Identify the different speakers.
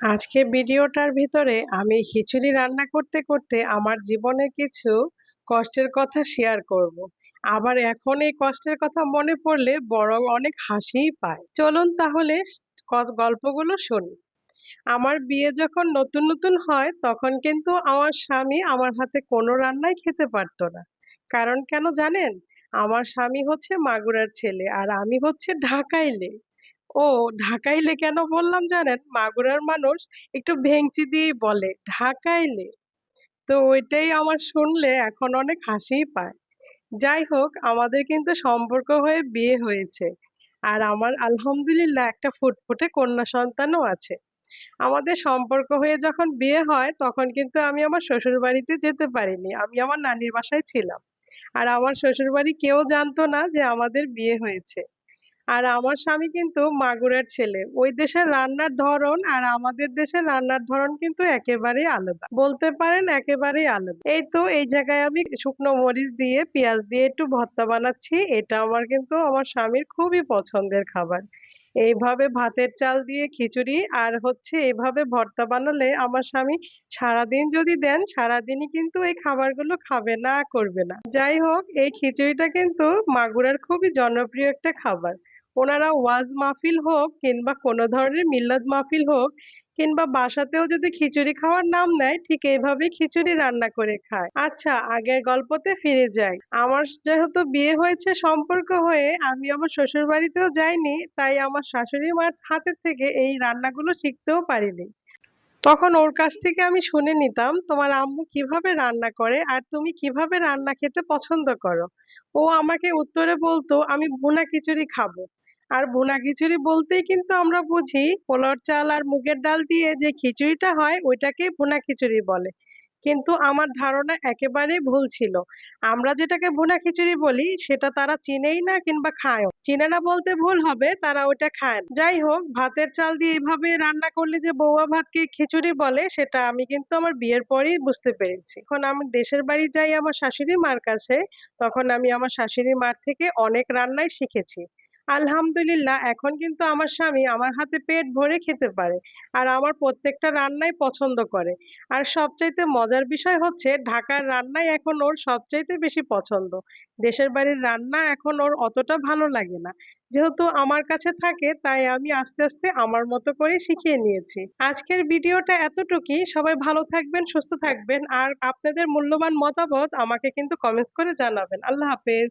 Speaker 1: আজকে ভিডিওটার ভিতরে আমি খিচুড়ি রান্না করতে করতে আমার জীবনে কিছু কষ্টের কথা শেয়ার করব। আবার এখন এই কষ্টের কথা মনে পড়লে বরং অনেক হাসিই পায়। চলুন তাহলে গল্পগুলো শুনি। আমার বিয়ে যখন নতুন নতুন হয়, তখন কিন্তু আমার স্বামী আমার হাতে কোনো রান্নাই খেতে পারতো না। কারণ কেন জানেন? আমার স্বামী হচ্ছে মাগুরার ছেলে আর আমি হচ্ছে ঢাকাইলে ও ঢাকাইলে কেন বললাম জানেন? মাগুরার মানুষ একটু ভেংচি দিয়েই বলে ঢাকাইলে তো ওইটাই আমার শুনলে এখন অনেক হাসিই পায়। যাই হোক, আমাদের কিন্তু সম্পর্ক হয়ে বিয়ে হয়েছে। আর আমার আলহামদুলিল্লাহ একটা ফুটফুটে কন্যা সন্তানও আছে। আমাদের সম্পর্ক হয়ে যখন বিয়ে হয়, তখন কিন্তু আমি আমার শ্বশুর বাড়িতে যেতে পারিনি। আমি আমার নানির বাসায় ছিলাম। আর আমার শ্বশুর বাড়ি কেউ জানতো না যে আমাদের বিয়ে হয়েছে। আর আমার স্বামী কিন্তু মাগুরার ছেলে। ওই দেশের রান্নার ধরন আর আমাদের দেশের রান্নার ধরন কিন্তু একেবারেই আলাদা। বলতে পারেন একেবারেই আলাদা। এই তো এই জায়গায় আমি শুকনো মরিচ দিয়ে, পেঁয়াজ দিয়ে একটু ভর্তা বানাচ্ছি। এটা আমার কিন্তু আমার স্বামীর খুবই পছন্দের খাবার। এইভাবে ভাতের চাল দিয়ে খিচুড়ি আর হচ্ছে এইভাবে ভর্তা বানালে আমার স্বামী সারাদিন যদি দেন, সারাদিনই কিন্তু এই খাবারগুলো খাবে না, করবে না। যাই হোক, এই খিচুড়িটা কিন্তু মাগুরার খুবই জনপ্রিয় একটা খাবার। ওনারা ওয়াজ মাহফিল হোক কিংবা কোনো ধরনের মিল্লাদ মাহফিল হোক কিংবা বাসাতেও যদি খিচুড়ি খাওয়ার নাম নেয়, ঠিক এইভাবেই খিচুড়ি রান্না করে খায়। আচ্ছা আগের গল্পতে ফিরে যাই। আমার যেহেতু বিয়ে হয়েছে সম্পর্ক হয়ে, আমি আমার শ্বশুর বাড়িতেও যাইনি, তাই আমার শাশুড়ি মার হাতের থেকে এই রান্নাগুলো শিখতেও পারিনি। তখন ওর কাছ থেকে আমি শুনে নিতাম, তোমার আম্মু কীভাবে রান্না করে আর তুমি কীভাবে রান্না খেতে পছন্দ করো? ও আমাকে উত্তরে বলতো, আমি ভুনা খিচুড়ি খাব। আর ভুনা খিচুড়ি বলতেই কিন্তু আমরা বুঝি পোলার চাল আর মুগের ডাল দিয়ে যে খিচুড়িটা হয়, ওইটাকেই ভুনা খিচুড়ি বলে। কিন্তু আমার ধারণা একেবারেই ভুল ছিল। আমরা যেটাকে ভুনা খিচুড়ি বলি, সেটা তারা চিনেই না কিংবা খায়ও। চিনে না বলতে ভুল হবে, তারা ওইটা খায় যাই হোক, ভাতের চাল দিয়ে এইভাবে রান্না করলে যে বৌয়া ভাতকে খিচুড়ি বলে, সেটা আমি কিন্তু আমার বিয়ের পরেই বুঝতে পেরেছি। এখন আমি দেশের বাড়ি যাই আমার শাশুড়ি মার কাছে, তখন আমি আমার শাশুড়ি মার থেকে অনেক রান্নাই শিখেছি। আলহামদুলিল্লাহ, এখন কিন্তু আমার স্বামী আমার হাতে পেট ভরে খেতে পারে আর আমার প্রত্যেকটা রান্নাই পছন্দ করে। আর সবচাইতে মজার বিষয় হচ্ছে ঢাকার রান্নাই এখন ওর সবচাইতে বেশি পছন্দ। দেশের বাড়ির রান্না এখন ওর অতটা ভালো লাগে না। যেহেতু আমার কাছে থাকে, তাই আমি আস্তে আস্তে আমার মতো করে শিখিয়ে নিয়েছি। আজকের ভিডিওটা এতটুকুই। সবাই ভালো থাকবেন, সুস্থ থাকবেন আর আপনাদের মূল্যবান মতামত আমাকে কিন্তু কমেন্টস করে জানাবেন। আল্লাহ হাফেজ।